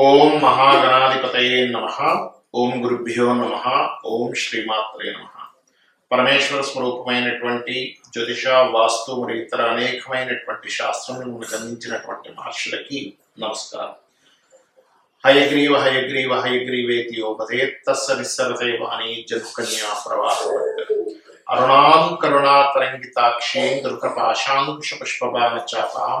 ఓం మహాగణాధిపతయే నమ ఓం గురుభ్యో నమ ఓం శ్రీమాత్రే నమ పరమేశ్వర స్వరూపమైనటువంటి జ్యోతిష వాస్తు మరియు ఇతర అనేకమైనటువంటి శాస్త్రములను మనకు అందించినటువంటి మహర్షులకి నమస్కారం హయగ్రీవ హయగ్రీవ హయగ్రీవేతి యోపదే తస్స నిస్సరతే వాణి జన్కన్యా ప్రవాహ అరుణాం కరుణాతరంగితాక్షీం దుర్గపాశాంకుశ పుష్పబాణ చాపాం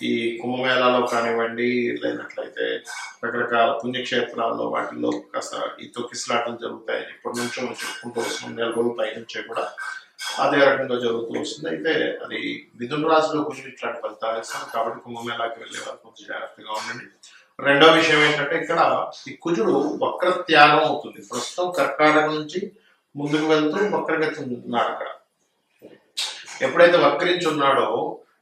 ఈ కుంభమేళాలో కానివ్వండి లేనట్లయితే రకరకాల పుణ్యక్షేత్రాల్లో వాటిల్లో కాస్త ఈ తొక్కిసలాటలు జరుగుతాయి ఇప్పటి నుంచో చెప్పుకుంటూ వస్తుంది నెల రోజుల పై నుంచే కూడా అదే రకంగా జరుగుతూ వస్తుంది. అయితే అది మిథున రాశిలో కుజుడు ఇట్లాంటి ఫలితాలు ఇస్తాను కాబట్టి కుంభమేళాకి వెళ్ళే వారు కొంచెం జాగ్రత్తగా ఉండండి. రెండో విషయం ఏంటంటే ఇక్కడ ఈ కుజుడు వక్ర త్యాగం అవుతుంది. ప్రస్తుతం కర్కాటక నుంచి ముందుకు వెళ్తూ వక్రగతి ఉన్నాడు అక్కడ. ఎప్పుడైతే వక్రించి ఉన్నాడో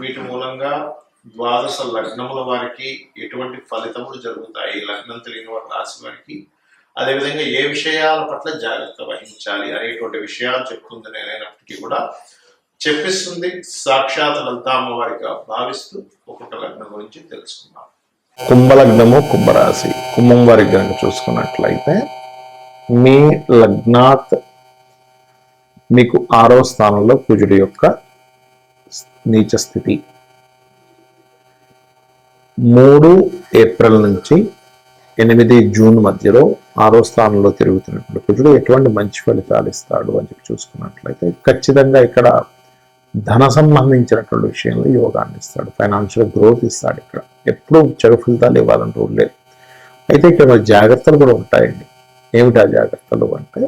వీటి మూలంగా ద్వాదశ లగ్నముల వారికి ఎటువంటి ఫలితములు జరుగుతాయి? లగ్నం తెలియని వారి రాశి వారికి. అదేవిధంగా ఏ విషయాల పట్ల జాగ్రత్త వహించాలి అనేటువంటి విషయాలు చెప్తుంది నేనైనప్పటికీ కూడా. చెప్పిస్తుంది సాక్షాత్ లలితామ్మ వారిగా భావిస్తూ ఒక్కొక్క లగ్నం గురించి తెలుసుకున్నాం కుంభలగ్నము కుంభరాశి. కుంభం వారికి కనుక చూసుకున్నట్లయితే మీ లగ్నాత్ మీకు ఆరో స్థానంలో కుజుడి యొక్క నీచ స్థితి మూడు ఏప్రిల్ నుంచి ఎనిమిది జూన్ మధ్యలో ఆరో స్థానంలో తిరుగుతున్నటువంటి కుజుడు ఎటువంటి మంచి ఫలితాలు ఇస్తాడు అని చెప్పి చూసుకున్నట్లయితే ఖచ్చితంగా ఇక్కడ ధన సంబంధించినటువంటి విషయంలో యోగాన్ని ఇస్తాడు. ఫైనాన్షియల్ గ్రోత్ ఇస్తాడు ఇక్కడ. ఎప్పుడూ చెడు ఫలితాలు ఇవ్వాలని రూల్ లేదు. అయితే ఇక్కడ జాగ్రత్తలు కూడా ఉంటాయండి. ఏమిటి ఆ జాగ్రత్తలు అంటే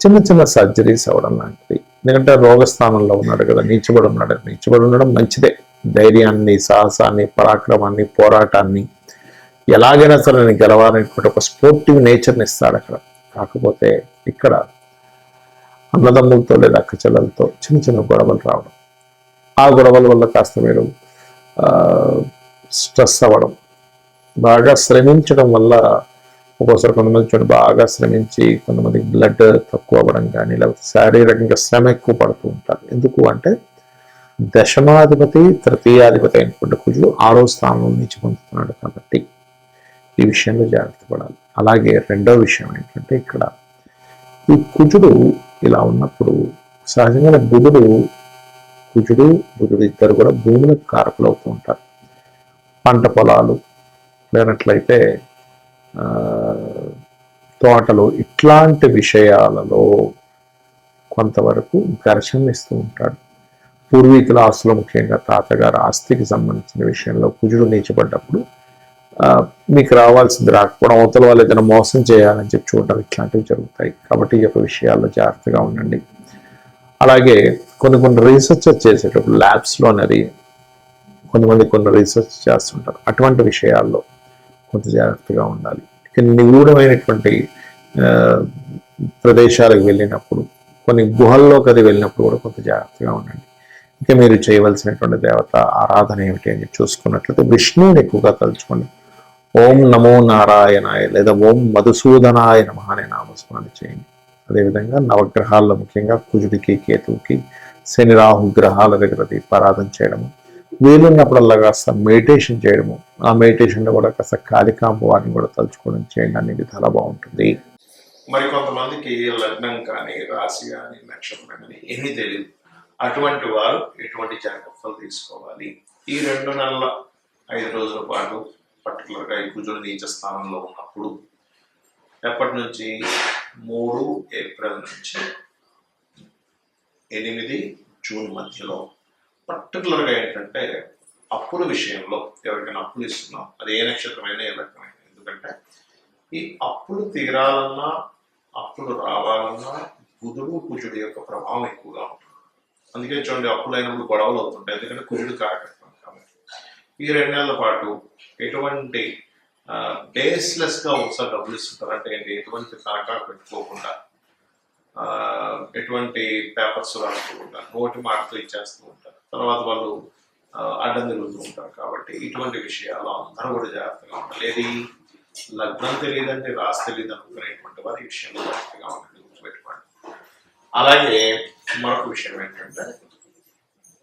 చిన్న చిన్న సర్జరీస్ అవ్వడం లాంటివి. ఎందుకంటే రోగస్థానంలో ఉన్నాడు కదా నీచబడి ఉన్నాడు. నీచబడి ఉండడం మంచిదే. ధైర్యాన్ని సాహసాన్ని పరాక్రమాన్ని పోరాటాన్ని ఎలాగైనా సరే నేను గెలవాలనేటువంటి ఒక స్పోర్టివ్ నేచర్ని ఇస్తాడు అక్కడ. కాకపోతే ఇక్కడ అన్నదమ్ములతో లేదా అక్క చెల్లెలతో చిన్న చిన్న గొడవలు రావడం. ఆ గొడవల వల్ల కాస్త మీరు స్ట్రెస్ అవ్వడం. బాగా శ్రమించడం వల్ల ఒక్కోసారి కొంతమంది చూడండి బాగా శ్రమించి కొంతమందికి బ్లడ్ తక్కువ అవ్వడం కానీ లేకపోతే శారీరకంగా శ్రమ ఎక్కువ పడుతూ ఉంటారు. ఎందుకు అంటే దశమాధిపతి తృతీయాధిపతి అయినటువంటి కుజుడు ఆరో స్థానంలో నుంచి పొందుతున్నాడు కాబట్టి ఈ విషయంలో జాగ్రత్త పడాలి. అలాగే రెండో విషయం ఏంటంటే ఇక్కడ ఈ కుజుడు ఇలా ఉన్నప్పుడు సహజంగానే బుధుడు కుజుడు బుధుడు ఇద్దరు కూడా భూములకు కారకులు అవుతూ ఉంటారు. పంట పొలాలు లేనట్లయితే తోటలు ఇట్లాంటి విషయాలలో కొంతవరకు ఘర్షణిస్తూ ఉంటాడు. పూర్వీకుల ఆస్తులు ముఖ్యంగా తాతగారు ఆస్తికి సంబంధించిన విషయంలో కుజుడు నీచబడ్డప్పుడు మీకు రావాల్సింది రాకపోవడం అవతల వాళ్ళు ఏదైనా మోసం చేయాలని చెప్పి చూడడం ఇట్లాంటివి జరుగుతాయి. కాబట్టి ఈ యొక్క విషయాల్లో జాగ్రత్తగా ఉండండి. అలాగే కొన్ని కొన్ని రీసెర్చ్ చేసేటప్పుడు ల్యాబ్స్లో అనేది కొంతమంది కొన్ని రీసెర్చ్ చేస్తుంటారు. అటువంటి విషయాల్లో కొంత జాగ్రత్తగా ఉండాలి. నిగూఢమైనటువంటి ప్రదేశాలకు వెళ్ళినప్పుడు కొన్ని గుహల్లోకి అది వెళ్ళినప్పుడు కూడా కొంత జాగ్రత్తగా ఉండండి. ఇంకా మీరు చేయవలసినటువంటి దేవత ఆరాధన ఏమిటి అని చూసుకున్నట్లయితే విష్ణువుని ఎక్కువగా తలుచుకోండి. ఓం నమో నారాయణాయ లేదా ఓం మధుసూదనాయ నమ అనే నామస్మరణ చేయండి. అదేవిధంగా నవగ్రహాల్లో ముఖ్యంగా కుజుడికి కేతువుకి శని రాహు గ్రహాల దగ్గర దీపారాధన చేయడము వీలున్నప్పుడల్లా కాస్త మెడిటేషన్ చేయడము. ఆ మెడిటేషన్లో కూడా కాస్త కాళికాంబవాన్ని కూడా తలుచుకోవడం చేయండి. అనేది చాలా బాగుంటుంది. మరి కొంతమందికి లగ్నం కానీ రాశి కానీ నక్షత్రం కానీ ఏమీ తెలియదు. అటువంటి వారు ఎటువంటి జాగ్రత్తలు తీసుకోవాలి? ఈ రెండు నెలల ఐదు రోజుల పాటు పర్టికులర్గా ఈ కుజుడు నీచ స్థానంలో ఉన్నప్పుడు ఎప్పటి నుంచి? మూడు ఏప్రిల్ నుంచి. ఎనిమిది జూన్ మధ్యలో. పర్టికులర్గా ఏంటంటే అప్పుల విషయంలో ఎవరికైనా అప్పులు ఇస్తున్నాం. అది ఏ నక్షత్రమైనా ఏ రకమైన. ఎందుకంటే ఈ అప్పులు తీరాలన్నా అప్పులు రావాలన్నా బుధుడు కుజుడు యొక్క ప్రభావం ఎక్కువగా ఉంటుంది. అందుకే చూడండి అప్పులు అయినప్పుడు గొడవలు అవుతుంటాయి. ఎందుకంటే కుజుడు కారకత్వం కాబట్టి. ఈ రెండు నెలల పాటు ఎటువంటి బేస్లెస్గా ఒకసారి డబ్బులు ఇస్తుంటారు. అంటే ఏంటి? ఎటువంటి తనఖా పెట్టుకోకుండా ఎటువంటి పేపర్స్ రాసుకోకుండా నోటి మాటతో ఇచ్చేస్తూ ఉంటారు. తర్వాత వాళ్ళు అడ్డం తిరుగుతూ ఉంటారు. కాబట్టి ఇటువంటి విషయాలు అందరూ కూడా జాగ్రత్తగా ఉండాలి. ఏది లగ్నం తెలియదంటే రాసి తెలియదు అనుకునేటువంటి వారి విషయం విషయంలో జాగ్రత్తగా ఉంటుంది గుర్తుపెట్టుకోండి. అలాగే మరొక విషయం ఏంటంటే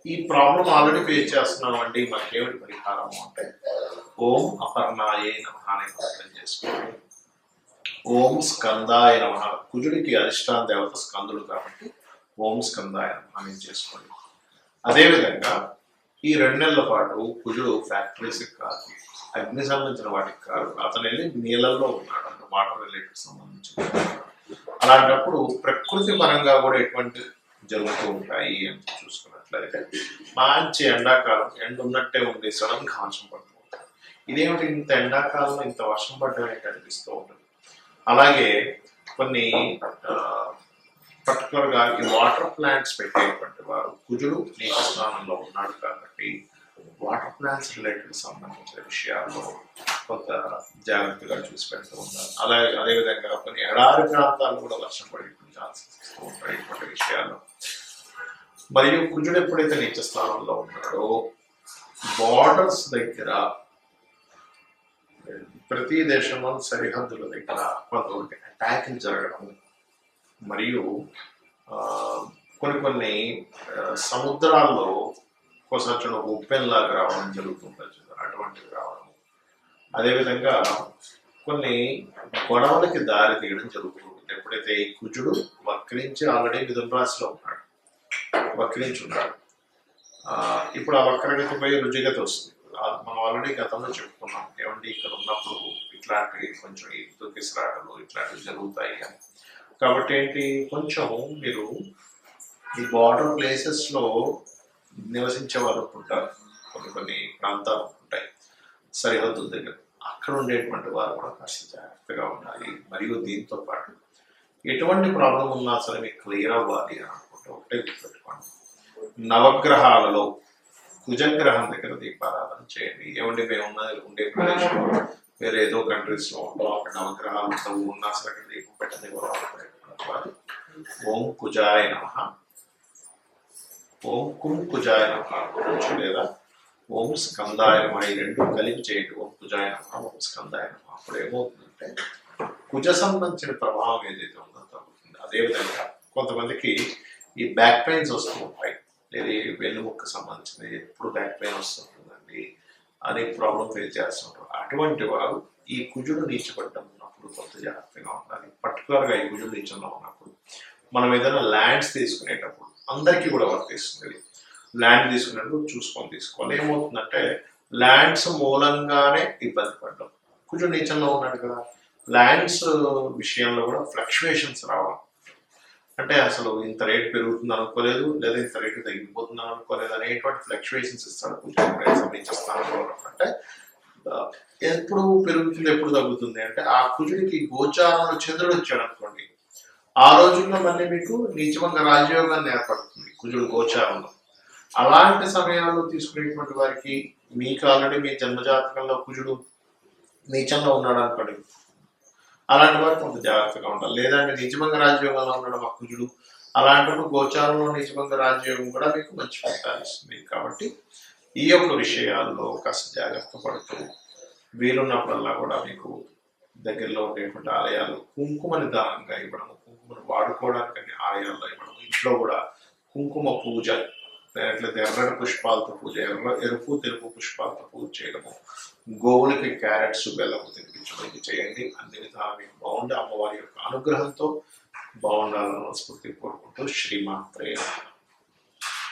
ఈ ప్రాబ్లం ఆల్రెడీ ఫేస్ చేస్తున్నాం అండి మనకేమిటి పరిహారం అంటే ఓం అపర్ణాయే నమ అనే చేసుకోండి. ఓం స్కందాయ నమ. కుజుడికి అధిష్టాన దేవత స్కందుడు కాబట్టి ఓం స్కందాయ నమ అని చేసుకోండి. అదేవిధంగా ఈ రెండు నెలల పాటు కుజుడు ఫ్యాక్టరీస్ కాదు అగ్ని సంబంధించిన వాటికి కాదు అతను వెళ్ళి నీళ్ళల్లో ఉన్నాడు అంటే వాటర్ రిలేటెడ్ సంబంధించిన అలాంటప్పుడు ప్రకృతి పరంగా కూడా ఎటువంటి జరుగుతూ ఉంటాయి అని చూసుకున్నట్లయితే మంచి ఎండాకాలం ఎండ ఉన్నట్టే ఉండి సడన్గా వర్షం పడుతూ ఉంటుంది. ఇదేమిటి ఇంత ఎండాకాలంలో ఇంత వర్షం పడడం ఏంటి అనిపిస్తూ ఉంటుంది? అలాగే కొన్ని పర్టికులర్గా ఈ వాటర్ ప్లాంట్స్ పెట్టేటువంటి వారు కుజుడు నీటి స్థానంలో ఉన్నాడు కాబట్టి వాటర్ ప్లాంట్స్ రిలేటెడ్ సంబంధించిన విషయాల్లో కొంత జాగ్రత్తగా చూసి పెడుతూ ఉంటారు అలాగే అదేవిధంగా కొన్ని ఎడారి ప్రాంతాల్లో కూడా వర్షం పడేటువంటి ఛాన్సెస్ ఇస్తూ ఉంటాయి ఇటువంటి మరియు కుజుడు ఎప్పుడైతే నీచ స్థానంలో ఉన్నాడో బార్డర్స్ దగ్గర ప్రతి దేశంలో సరిహద్దుల దగ్గర కొంతవరకు అటాక్లు జరగడం మరియు కొన్ని కొన్ని ఆ, సముద్రాల్లో ఒకసారి ఉప్పెన్లాగా రావడం జరుగుతుంది అటువంటివి రావడం. అదేవిధంగా కొన్ని గొడవలకి దారి తీయడం జరుగుతుంది ఎప్పుడైతే ఈ కుజుడు వక్రించి ఆల్రెడీ మిథున రాశిలో ఉన్నాడు వక్రించి ఉన్నాడు ఇప్పుడు ఆ వక్రగతి పోయి రుజుగతి వస్తుంది. మనం ఆల్రెడీ గతంలో చెప్పుకున్నాం ఏమంటే ఇక్కడ ఉన్నప్పుడు ఇట్లాంటివి కొంచెం ఈ దుఃఖిసరాటలు ఇట్లాంటివి జరుగుతాయి అని. కాబట్టి ఏంటి కొంచెం మీరు ఈ బార్డర్ ప్లేసెస్లో నివసించే వారు ఉంటారు కొన్ని కొన్ని ప్రాంతాలు ఉంటాయి. సరిహద్దుల దగ్గర. అక్కడ ఉండేటువంటి వారు కూడా కాస్త జాగ్రత్తగా ఉండాలి. మరియు దీంతో పాటు ఎటువంటి ప్రాబ్లం ఉన్నా సరే మీకు క్లియర్ అవ్వాలి అని అనుకుంటే ఒకటే గుర్తుపెట్టుకోండి. నవగ్రహాలలో కుజగ్రహం దగ్గర దీపారాధన చేయండి. ఏమంటే మేము ఉన్న ఉండే ప్రదేశంలో వేరే ఏదో కంట్రీస్లో ఉంటాం అక్కడ నవగ్రహాలు ఉండవు ఉన్నా సరే అక్కడ దీపం పెట్టని ఓం కుజాయ నమ. ఓం కుం కుజాయ నమ అనుకోవచ్చు లేదా ఓం స్కందాయ నమ. ఈ రెండు కలిపి చేయండి. ఓం కుజాయ నమ ఓం స్కందాయ నమ. అప్పుడు ఏమవుతుందంటే కుజ సంబంధించిన ప్రభావం ఏదైతే ఉందో తగ్గుతుంది. అదేవిధంగా కొంతమందికి ఈ బ్యాక్ పెయిన్స్ వస్తూ ఉంటాయి. లేదా వెన్నుముక్క సంబంధించిన ఎప్పుడు బ్యాక్ పెయిన్ వస్తుంటుందండి? అనే ప్రాబ్లం ఫేస్ చేస్తుంటారు అటువంటి వారు ఈ కుజుడు నీచబడ్డం ఉన్నప్పుడు కొంత జాగ్రత్తగా ఉండాలి. పర్టికులర్గా ఈ కుజుడు నీచంలో ఉన్నప్పుడు. మనం ఏదైనా ల్యాండ్స్ తీసుకునేటప్పుడు అందరికీ కూడా వర్తిస్తుంది ల్యాండ్ తీసుకునేటప్పుడు చూసుకొని తీసుకోవాలి. ఏమవుతుందంటే ల్యాండ్స్ మూలంగానే ఇబ్బంది పడ్డాం. కుజుడు నీచంలో ఉన్నాడు కదా. ల్యాండ్స్ విషయంలో కూడా ఫ్లక్చువేషన్స్ రావడం. అంటే అసలు ఇంత రేట్ పెరుగుతుంది అనుకోలేదు లేదా ఇంత రేటు తగ్గిపోతుంది అనుకోలేదు అనేటువంటి ఫ్లక్చువేషన్స్ ఇస్తాడు కొంచెం సమీక్షిస్తాను అంటే ఎప్పుడు పెరుగుతుంది ఎప్పుడు తగ్గుతుంది? అంటే ఆ కుజుడికి గోచారంలో చంద్రుడు వచ్చాడు అనుకోండి. ఆ రోజుల్లో మళ్ళీ మీకు నిజంగా రాజయోగాన్ని ఏర్పడుతుంది కుజుడు గోచారంలో. అలాంటి సమయాల్లో తీసుకునేటువంటి వారికి మీకు ఆల్రెడీ మీ జన్మజాతకంలో కుజుడు నీచంలో ఉన్నాడు అనుకోండి. అలాంటి వారు కొంత జాగ్రత్తగా ఉండాలి. లేదంటే నిజమంగా రాజ్యోగంలో ఉండడం ఆ కుజుడు అలాంటప్పుడు గోచారంలో నిజమంగా రాజ్యోగం కూడా మీకు మంచి ఫలితాలు ఇస్తుంది. కాబట్టి ఈ యొక్క విషయాల్లో కాస్త జాగ్రత్త పడుతూ వీలున్నప్పుడల్లా కూడా మీకు దగ్గరలో ఉండేటువంటి ఆలయాలు కుంకుమని దానంగా ఇవ్వడం కుంకుమను వాడుకోవడానికి ఆలయాల్లో ఇవ్వడం ఇంట్లో కూడా కుంకుమ పూజ ఎట్లయితే ఎర్రటి పుష్పాలతో పూజ ఎర్ర ఎరుపు తెలుపు పుష్పాలతో పూజ చేయడము. గోవులకి క్యారెట్స్ బెల్లము తినిపించడానికి చేయండి. అన్ని విధాలు మీకు బాగుండి అమ్మవారి యొక్క అనుగ్రహంతో బాగుండాలని మనస్ఫూర్తి కోరుకుంటూ శ్రీమాత్రేయ